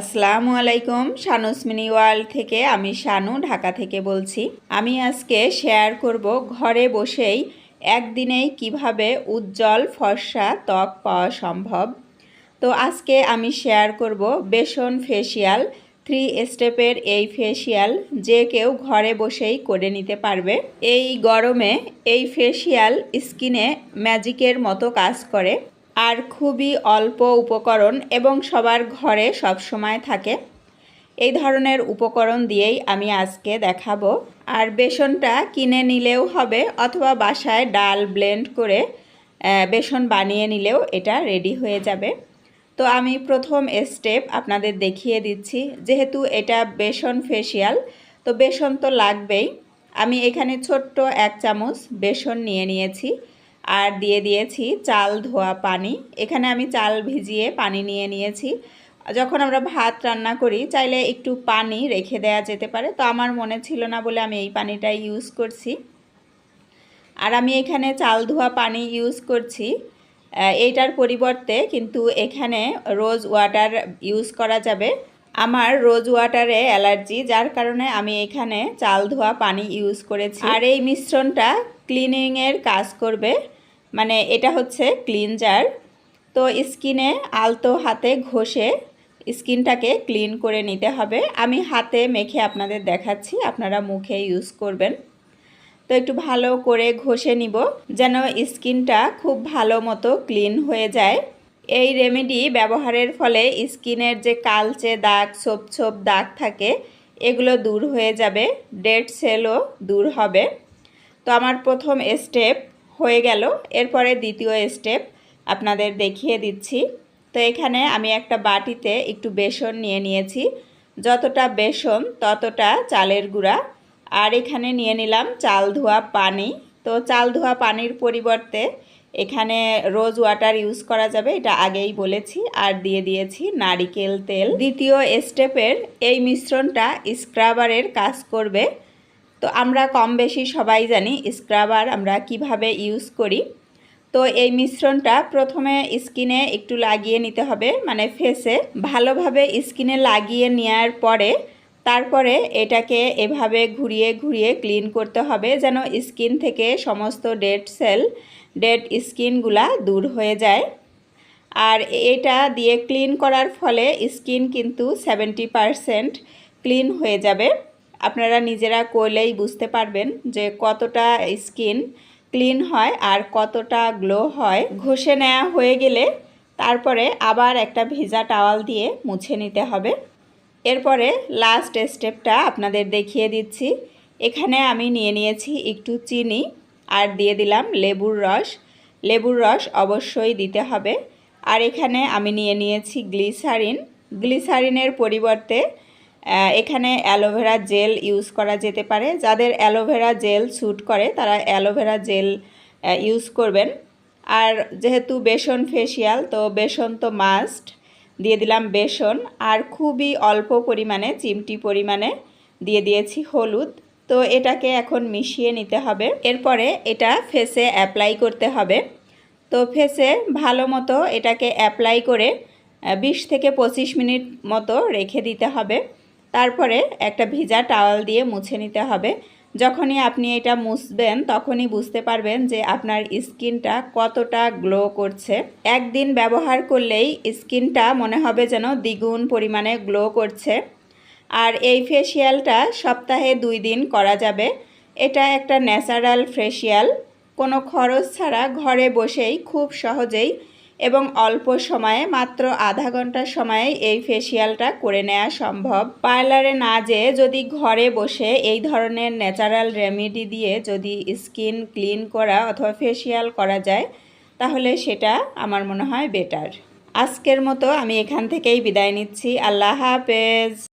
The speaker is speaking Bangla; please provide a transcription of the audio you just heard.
আসসালামু আলাইকুম শানুসমিনি ওয়ার্ল্ড থেকে আমি শানু ঢাকা থেকে বলছি। আমি আজকে শেয়ার করব ঘরে বসেই একদিনেই কীভাবে উজ্জ্বল ফর্সা ত্বক পাওয়া সম্ভব। তো আজকে আমি শেয়ার করব বেসন ফেসিয়াল, থ্রি স্টেপের এই ফেসিয়াল যে কেউ ঘরে বসেই করে নিতে পারবে। এই গরমে এই ফেসিয়াল স্কিনে ম্যাজিকের মতো কাজ করে। আর খুবই অল্প উপকরণ এবং সবার ঘরে সব সময় থাকে। এই ধরনের উপকরণ দিয়েই আমি আজকে দেখাবো। আর বেসনটা কিনে নিলেও হবে অথবা বাসায় ডাল ব্লেন্ড করে বেসন বানিয়ে নিলেও এটা রেডি হয়ে যাবে। তো আমি প্রথম স্টেপ আপনাদের দেখিয়ে দিচ্ছি। যেহেতু এটা বেসন ফেসিয়াল, তো বেসন তো লাগবেই। আমি এখানে ছোট্ট এক চামচ বেসন নিয়ে নিয়েছি। আর দিয়ে দিয়েছি চাল, ধোয়া, পানি। এখানে আমি চাল ভিজিয়ে পানি নিয়ে নিয়েছি। যখন আমরা ভাত রান্না করি, চাইলে একটু পানি রেখে দেওয়া যেতে পারে, তো আমার মনে ছিল না বলে আমি এই পানিটাই ইউজ করছি। আর আমি এখানে চাল, ধোয়া, পানি ইউজ করছি। এইটার পরিবর্তে কিন্তু এখানে রোজ ওয়াটার ইউজ করা যাবে। আমার রোজ ওয়াটারে অ্যালার্জি, যার কারণে আমি এখানে চাল ধোয়া পানি ইউজ করেছি। আর এই মিশ্রণটা ক্লিনিংয়ের কাজ করবে। মানে এটা হচ্ছে ক্লিনজার। তো স্কিনে আলতো হাতে ঘষে স্কিনটাকে ক্লিন করে নিতে হবে। আমি হাতে মেখে আপনাদের দেখাচ্ছি, আপনারা মুখে ইউজ করবেন। তো একটু ভালো করে ঘষে নিব, যেন স্কিনটা খুব ভালো মতো ক্লিন হয়ে যায়। এই রেমেডি ব্যবহারের ফলে স্কিনের যে কালচে দাগ, ছোপ ছোপ দাগ থাকে, এগুলো দূর হয়ে যাবে, ডেড সেলও দূর হবে। তো আমার প্রথম স্টেপ হয়ে গেল। এরপরে দ্বিতীয় স্টেপ আপনাদের দেখিয়ে দিচ্ছি। তো এখানে আমি একটা বাটিতে একটু বেসন নিয়ে নিয়েছি। যতটা বেসন, ততটা চালের গুঁড়া। আর এখানে নিয়ে নিলাম চাল ধোয়া পানি। তো চাল ধোয়া পানির পরিবর্তে এখানে রোজ ওয়াটার ইউজ করা যাবে, এটা আগেই বলেছি। আর দিয়ে দিয়েছি নারিকেল তেল। দ্বিতীয় স্টেপের এই মিশ্রণটা স্ক্রাবারের কাজ করবে। তো আমরা কম বেশি সবাই জানি স্ক্রাবার আমরা কীভাবে ইউজ করি। তো এই মিশ্রণটা প্রথমে স্কিনে একটু লাগিয়ে নিতে হবে মানে ফেসে। ভালোভাবে স্কিনে লাগিয়ে নেওয়ার পরে তারপরে এটাকে এভাবে ঘুরিয়ে ঘুরিয়ে ক্লিন করতে হবে যেন স্কিন থেকে সমস্ত ডেড সেল, ডেড স্কিনগুলা দূর হয়ে যায়। আর এটা দিয়ে ক্লিন করার ফলে স্কিন কিন্তু সেভেন্টি পারসেন্ট ক্লিন হয়ে যাবে। আপনারা নিজেরা করলেই বুঝতে পারবেন যে কতটা স্কিন ক্লিন হয় আর কতটা গ্লো হয়। ঘষে নেওয়া হয়ে গেলে তারপরে আবার একটা ভেজা টাওয়াল দিয়ে মুছে নিতে হবে। এরপরে লাস্ট স্টেপটা আপনাদের দেখিয়ে দিচ্ছি। এখানে আমি নিয়ে নিয়েছি একটু চিনি আর দিয়ে দিলাম লেবুর রস। লেবুর রস অবশ্যই দিতে হবে। আর এখানে আমি নিয়ে নিয়েছি গ্লিসারিন গ্লিসারিনের পরিবর্তে এখানে অ্যালোভেরা জেল ইউজ করা যেতে পারে। যাদের অ্যালোভেরা জেল স্যুট করে, তারা অ্যালোভেরা জেল ইউজ করবেন। আর যেহেতু বেসন ফেসিয়াল তো বেসন তো মাস্ট দিয়ে দিলাম বেসন আর খুবই অল্প পরিমাণে, চিমটি পরিমাণে দিয়ে দিয়েছি হলুদ। তো এটাকে এখন মিশিয়ে নিতে হবে। এরপরে এটা ফেসে অ্যাপ্লাই করতে হবে। তো ফেসে ভালো মতো এটাকে অ্যাপ্লাই করে বিশ থেকে পঁচিশ মিনিট মতো রেখে দিতে হবে। তারপরে একটা ভিজা টাওয়াল দিয়ে মুছে নিতে হবে। যখনই আপনি এটা মুছবেন, তখনই বুঝতে পারবেন যে আপনার স্কিনটা কতটা গ্লো করছে। একদিন ব্যবহার করলেই স্কিনটা মনে হবে যেন দ্বিগুণ পরিমাণে গ্লো করছে। আর এই ফেসিয়ালটা সপ্তাহে দুই দিন করা যাবে। এটা একটা ন্যাচারাল ফেসিয়াল। কোনো খরচ ছাড়া ঘরে বসেই খুব সহজেই এবং অল্প সময়ে, মাত্র আধা ঘণ্টার সময়ে এই ফেসিয়ালটা করে নেওয়া সম্ভব। পার্লারে না যেয়ে যদি ঘরে বসে এই ধরনের ন্যাচারাল রেমেডি দিয়ে যদি স্কিন ক্লিন করা অথবা ফেসিয়াল করা যায়, তাহলে সেটা আমার মনে হয় বেটার আজকের মতো আমি এখান থেকেই বিদায় নিচ্ছি। আল্লাহ হাফেজ।